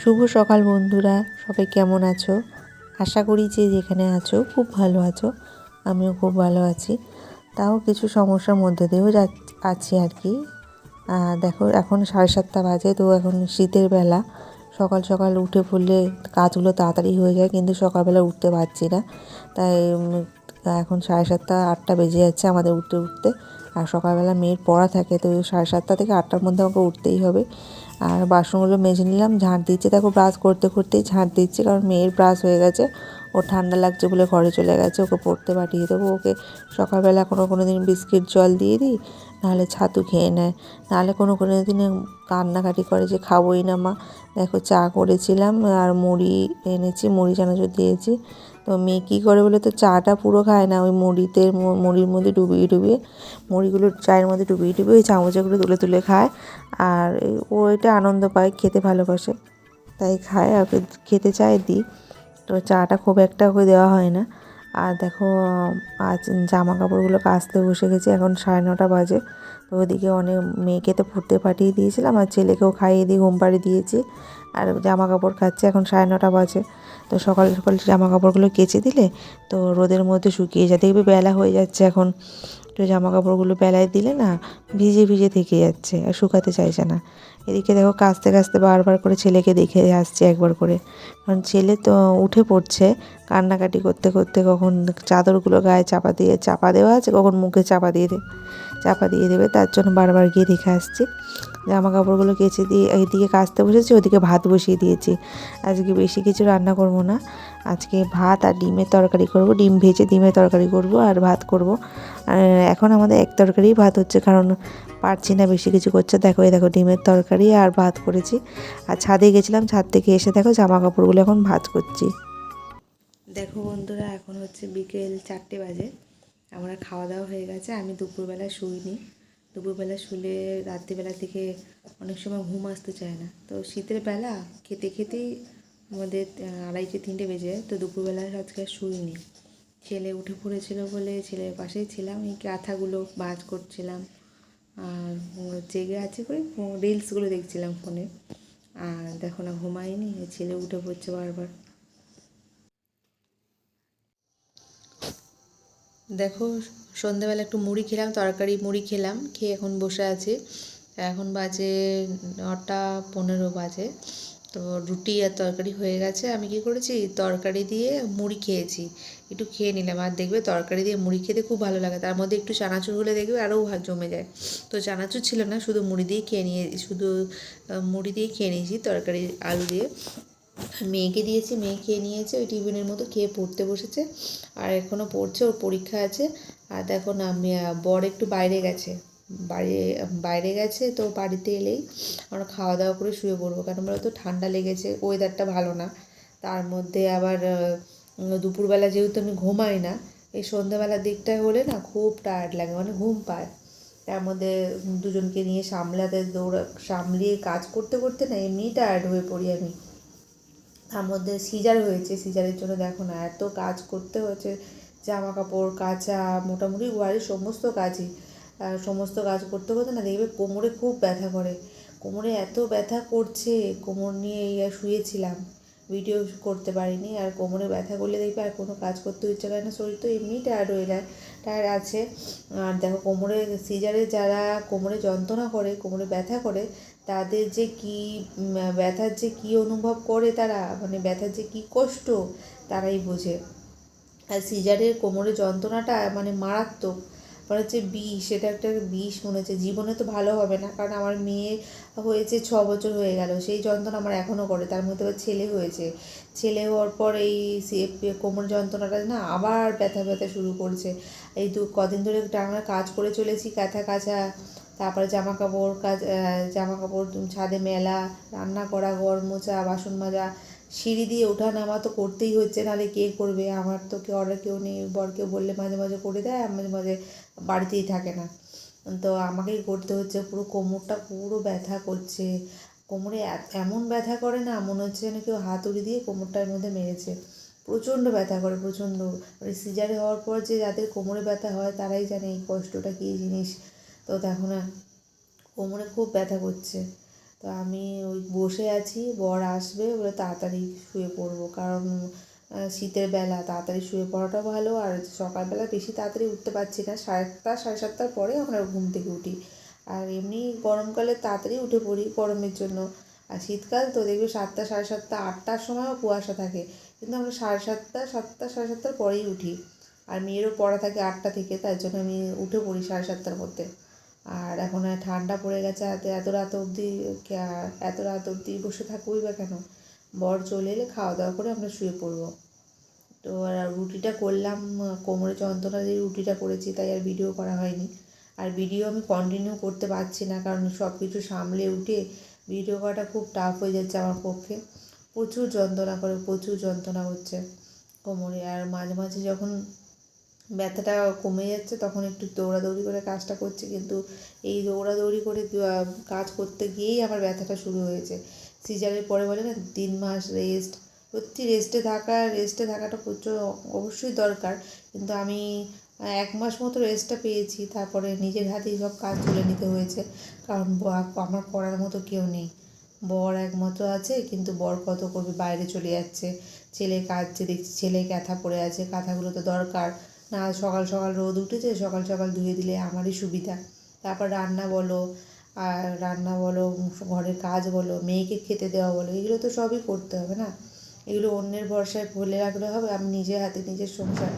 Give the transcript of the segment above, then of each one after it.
শুভ সকাল বন্ধুরা, সবাই কেমন আছো? আশা করি যে যেখানে আছো, খুব ভালো আছো, আমিও খুব ভালো আছি। তাও কিছু সমস্যার মধ্যে দিয়েও যা, আছি আর কি। দেখো, এখন সাড়ে সাতটা বাজে, তো এখন শীতের বেলা। সকাল সকাল উঠে পড়লে কাজগুলো তাড়াতাড়ি হয়ে যায়, কিন্তু সকালবেলা উঠতে পারছি না। তাই এখন সাড়ে সাতটা, আটটা বেজে যাচ্ছে আমাদের উঠতে উঠতে। আর সকালবেলা মেয়ের পড়া থাকে, তো সাড়ে সাতটা থেকে আটটার মধ্যে আমাকে উঠতেই হবে। আর বাসনগুলো মেজে নিলাম, ঝাঁট দিচ্ছে। দেখো ব্রাশ করতে করতেই ঝাঁট দিচ্ছে, কারণ মেয়ের ব্রাশ হয়ে গেছে। ও ঠান্ডা লাগছে বলে ঘরে চলে গেছে, ওকে পড়তে পাঠিয়ে দেবো। ওকে সকালবেলা কোনো কোনো দিন বিস্কিট, জল দিয়ে দিই, নাহলে ছাতু খেয়ে নেয়। নাহলে কোনো কোনো দিনে কান্নাকাটি করে যে খাবোই না মা। দেখো চা করেছিলাম আর মুড়ি এনেছি, মুড়ি চানাচুর দিয়েছি। তো মেয়ে কী করে বলে তো? চাটা পুরো খায় না। ওই মুড়িতে মুড়ির মধ্যে ডুবিয়ে ডুবিয়ে, মুড়িগুলো চায়ের মধ্যে ডুবিয়ে ডুবিয়ে ওই চামচে করে তুলে তুলে খায়। আর ও এটা আনন্দ পায়, খেতে ভালোবাসে। তাই খায় ওকে খেতে চায়, দিই। তো চাটা খুব একটা ওকে দেওয়া হয় না। আর দেখো, আজ জামা কাপড়গুলো কাচতে বসে গেছি, এখন সাড়ে নটা বাজে। তো ওদিকে অনেক মেয়েকে তো পড়তে পাঠিয়ে দিয়েছিলাম, আর ছেলেকেও খাইয়ে দিয়ে ঘুম পাড়িয়ে দিয়েছি। আর জামা কাপড় খাচ্ছে, এখন সাড়ে নটা বাজে। তো সকাল সকাল জামা কাপড়গুলো কেচে দিলে তো রোদের মধ্যে শুকিয়ে যায়। দেখবে বেলা হয়ে যাচ্ছে এখন। তো জামা কাপড়গুলো বেলায় দিলে না ভিজে ভিজে থেকে যাচ্ছে আর শুকাতে চাইছে না। এদিকে দেখো কাচতে কাচতে বারবার করে ছেলেকে দেখে আসছে একবার করে। কারণ ছেলে তো উঠে পড়ছে, কান্নাকাটি করতে করতে কখন চাদরগুলো গায়ে চাপা দিয়ে, চাপা দেওয়া আছে, কখন মুখে চাপা দিয়ে দে, চাপা দিয়ে দেবে, তার জন্য বারবার গিয়ে দেখে আসছি। জামা কাপড়গুলো কেচে দিয়ে এইদিকে কাচতে বসেছি, ওদিকে ভাত বসিয়ে দিয়েছি। আজকে বেশি কিছু রান্না করব না। আজকে ভাত আর ডিমের তরকারি করব, ডিম ভেজে ডিমের তরকারি করব আর ভাত করব। আর এখন আমাদের এক তরকারি ভাত হচ্ছে, কারণ পারছি না বেশি কিছু করছে দেখো, এই দেখো ডিমের তরকারি আর ভাত করেছি। আর ছাদে গেছিলাম, ছাদ থেকে এসে দেখো জামা কাপড়গুলো এখন ভাজ করছি। দেখো বন্ধুরা, এখন হচ্ছে বিকেল চারটে বাজে। আমরা খাওয়া দাওয়া হয়ে গেছে, আমি দুপুরবেলা শুইনি। দুপুরবেলা শুলে রাত্রিবেলা থেকে অনেক সময় ঘুম আসতে চায় না। তো শীতের বেলা খেতে খেতেই আমাদের আড়াইটে, তিনটে বেজে তো দুপুরবেলা আজকে শুইনি। ছেলে উঠে পড়েছিল বলে ছেলের পাশেই ছিলাম। এই কাঁথাগুলো ভাঁজ করছিলাম। জেগে আছে করে রিলসগুলো দেখছিলাম ফোনে আর দেখো না ঘুমাইনি ছেলে উঠে পড়ছে বারবার। দেখো সন্ধেবেলা একটু মুড়ি খেলাম, তরকারি মুড়ি খেলাম, খেয়ে এখন বসে আছে। এখন বাজে নটা পনেরো বাজে। তো রুটি আর তরকারি হয়ে গেছে। আমি কি করেছি? তরকারি দিয়ে মুড়ি খেয়েছি। একটু খেয়ে নিলাম। আর দেখবে তরকারি দিয়ে মুড়ি খেতে খুব ভালো লাগে। তার মধ্যে একটু চানাচুর হলে দেখবে আরও জমে যায়। তো চানাচুর ছিল না, শুধু মুড়ি দিয়ে খেয়ে নিয়ে, শুধু মুড়ি দিয়ে খেয়ে নিয়েছি তরকারি আলু দিয়ে। মেয়েকে দিয়েছি। মেয়ে খেয়ে নিয়েছে। ওই টিফিনের মতো খেয়ে পড়তে বসেছে। আর এখনও পড়ছে। ওর পরীক্ষা আছে। আর দেখো না বর একটু বাইরে গেছে। বাইরে বাইরে গেছে তো বাড়িতে এলেই আমরা খাওয়া দাওয়া করে শুয়ে পড়ব। কারণ তো ঠান্ডা লেগেছে ওয়েদারটা ভালো না। তার মধ্যে আবার দুপুরবেলা যেহেতু আমি ঘুমাই না, এই সন্ধ্যাবেলার দিকটা হলে না খুব টায়ার্ড লাগে মানে ঘুম পায়। তার মধ্যে দুজনকে নিয়ে সামলাতে, দৌড়া, সামলিয়ে কাজ করতে করতে না এমনি টায়ার্ড হয়ে পড়ি আমি। তার মধ্যে সিজার হয়েছে সিজারের জন্য দেখো না এত কাজ করতে হয়েছে জামা কাপড় কাচা, মোটামুটি বাড়ির সমস্ত কাজই। সমস্ত কাজ করতে করতে না দেখবে কোমরে খুব ব্যথা করে। কোমরে এত ব্যথা করছে, কোমর নিয়ে এই শুয়েছিলাম। ভিডিও করতে পারিনি, আর কোমরে ব্যথা করলে দেখবে আর কোনো কাজ করতে ইচ্ছে করে না, শরীর তো এমনিই টায়ার্ড হয়ে যায় টায়ার্ড আছে। আর দেখো কোমরে সিজারে যারা কোমরে যন্ত্রণা করে, কোমরে ব্যথা করে, তাদের যে কী ব্যথার যে কী অনুভব করে তারা মানে ব্যথার যে কী কষ্ট, তারাই বোঝে। আর সিজারের কোমরে যন্ত্রণাটা মানে মারাত্মক। মনে হচ্ছে বিষ সেটা একটা বিষ মনে হচ্ছে জীবনে তো ভালো হবে না, কারণ আমার মেয়ে হয়েছে ছ বছর হয়ে গেল। সেই যন্ত্রণা আমার এখনও করে, তার মধ্যে আবার ছেলে হয়েছে। ছেলে হওয়ার পর এই কোমর যন্ত্রণাটা না আবার ব্যথা ব্যথা শুরু করছে। এই দু কদিন ধরে টানা কাজ করে চলেছি, কাঁথা কাচা, তারপরে জামা কাপড় কাজ জামা কাপড় ছাদে মেলা, রান্না করা, ঘর মোছা, বাসন মাজা, সিঁড়ি দিয়ে ওঠা নামা তো করতেই হচ্ছে, নাহলে কে করবে? আমার তো কেউ অর্ডার কেউ নেই বরকে বললে মাঝে মাঝে করে দেয় মাঝে মাঝে বাড়িতেই থাকে না। তো আমাকেই করতে হচ্ছে, পুরো কোমরটা পুরো ব্যথা করছে। কোমরে এমন ব্যথা করে না, মনে হচ্ছে যেন কেউ হাতুড়ি দিয়ে কোমরটার মধ্যে মেরেছে। প্রচণ্ড ব্যথা করে, প্রচণ্ড। মানে সিজারে হওয়ার পর যে যাদের কোমরে ব্যথা হয়, তারাই জানে এই কষ্টটা কী জিনিস। তো দেখো না, কোমরে খুব ব্যথা করছে। তো আমি ওই বসে আছি, বর আসবে, বলে তাড়াতাড়ি শুয়ে পড়ব। কারণ শীতের বেলা তাড়াতাড়ি শুয়ে পড়াটাও ভালো। আর সকালবেলা বেশি তাড়াতাড়ি উঠতে পারছি না। আটটা, সাড়ে সাতটার পরে আমরা ঘুম থেকে উঠি। আর এমনি গরমকালে তাড়াতাড়ি উঠে পড়ি গরমের জন্য। আর শীতকাল তো দেখবে সাতটা, সাড়ে সাতটা, আটটার সময়ও কুয়াশা থাকে। কিন্তু আমরা সাড়ে সাতটা সাতটা, সাড়ে সাতটার পরেই উঠি। আর মেয়েরও পড়া থাকে আটটা থেকে, তাই জন্য আমি উঠে পড়ি সাড়ে সাতটার মধ্যে। আর এখন আর ঠান্ডা পড়ে গেছে এত এত রাত অবধি এত রাত অবধি বসে থাকবোই বা কেন? বর চলে এলে খাওয়া দাওয়া করে আমরা শুয়ে পড়ব। তো আর রুটিটা করলাম, কোমরে যন্ত্রণা দিয়ে রুটিটা করেছি, তাই আর ভিডিও করা হয়নি। আর ভিডিও আমি কন্টিনিউ করতে পারছি না, কারণ সব কিছু সামলে উঠে ভিডিও করাটা খুব টাফ হয়ে যাচ্ছে আমার পক্ষে। প্রচুর যন্ত্রণা করে, প্রচুর যন্ত্রণা হচ্ছে কোমরে। আর মাঝে মাঝে যখন ব্যথাটা কমে যাচ্ছে, তখন একটু দৌড়াদৌড়ি করে কাজটা করছি, কিন্তু এই দৌড়াদৌড়ি করে কাজ করতে গিয়েই আমার ব্যথাটা শুরু হয়েছে। সিজারের পরে বলে না, তিন মাস রেস্ট সত্যি রেস্টে থাকা রেস্টে থাকাটা প্রচুর অবশ্যই দরকার। কিন্তু আমি এক মাস মতো রেস্টটা পেয়েছি, তারপরে নিজের হাতেই সব কাজ তুলে নিতে হয়েছে। কারণ আমার করার মতো কেউ নেই। বর একমাত্র আছে, কিন্তু বর কত করবে, বাইরে চলে যাচ্ছে। ছেলে কাঁদছে, দেখছি ছেলে কাঁথা পড়ে আছে, কাঁথাগুলো তো দরকার। না, সকাল সকাল রোদ উঠেছে, সকাল সকাল ধুয়ে দিলে আমারই সুবিধা। তারপর রান্না বলো আর রান্না বলো, ঘরের কাজ বলো, মেয়েকে খেতে দেওয়া বলো, এগুলো তো সবই করতে হবে না? এগুলো অন্যের ভরসায় ফেলে রাখলে হবে, আমি নিজের হাতে নিজের সংসার।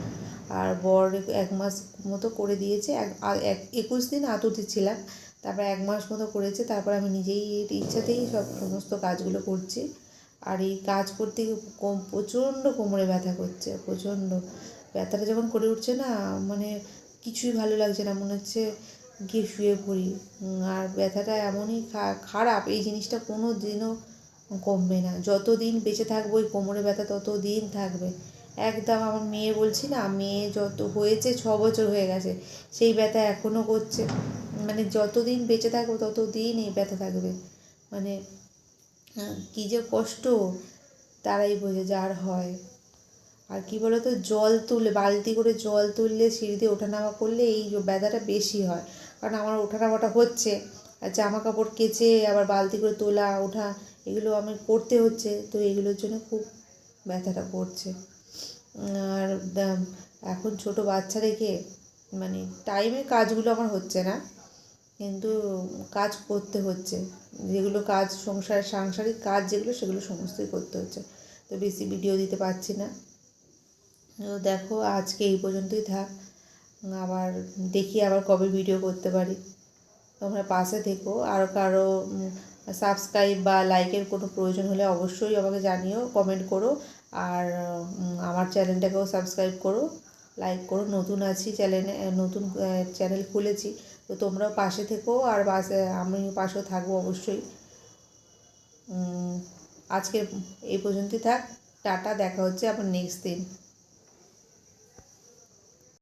আর বর এক মাস মতো করে দিয়েছে, এক এক, একুশ দিন আতুতি ছিলাম, তারপর এক মাস মতো করেছে, তারপর আমি নিজেই ইচ্ছাতেই সব সমস্ত কাজগুলো করছি। আর এই কাজ করতে কম, প্রচণ্ড কোমরে ব্যথা করছে, প্রচণ্ড। ব্যথাটা যখন করে উঠছে না মানে কিছুই ভালো লাগছে না, মনে হচ্ছে গিয়ে শুয়ে পড়ি। আর ব্যথাটা এমনই খারাপ, এই জিনিসটা কোনো দিনও কমবে না। যত দিন বেঁচে থাকব, ওই কোমরে ব্যথা তত দিন থাকবে। একদম আমার মেয়ে বলছি না, মেয়ে যত হয়েছে, ছ বছর হয়ে গেছে, সেই ব্যথা এখনও করছে। মানে যতদিন বেঁচে থাকব তত দিন এই ব্যথা থাকবে। মানে কী যে কষ্ট, তারাই বোঝে যার হয়। আর কি বলতো, জল তুললে, বালতি করে জল তুললে, সিঁড়ি দিয়ে ওঠানামা করলে এই ব্যথাটা বেশি হয়। কারণ আমার ওঠানামাটা হচ্ছে, আর জামা কাপড় কেচে, আবার বালতি করে তোলা, ওঠা এগুলো আমি করতে হচ্ছে, তো এগুলোর জন্য খুব ব্যথাটা করছে। আর এখন ছোট বাচ্চা রেখে মানে টাইমে কাজগুলো আমার হচ্ছে না, কিন্তু কাজ করতে হচ্ছে। যেগুলো কাজ সংসার, সাংসারিক কাজ যেগুলো, সেগুলো সমস্তই করতে হচ্ছে। তো বেশি ভিডিও দিতে পারছি না। তো দেখো, আজকে এই পর্যন্তই থাক। আবার দেখি আবার কবে ভিডিও করতে পারি। তোমরা পাশে থেকো। আরও কারও সাবস্ক্রাইব বা লাইকের কোনো প্রয়োজন হলে অবশ্যই আমাকে জানিও কমেন্ট করো। আর আমার চ্যানেলটাকেও সাবস্ক্রাইব করো। লাইক করো, নতুন আছি চ্যানেলে নতুন চ্যানেল খুলেছি। তো তোমরাও পাশে থেকো আর পাশে, আমি পাশেও থাকব অবশ্যই। আজকে এই পর্যন্তই থাক। টাটা, দেখা হচ্ছে আবার নেক্সট দিন।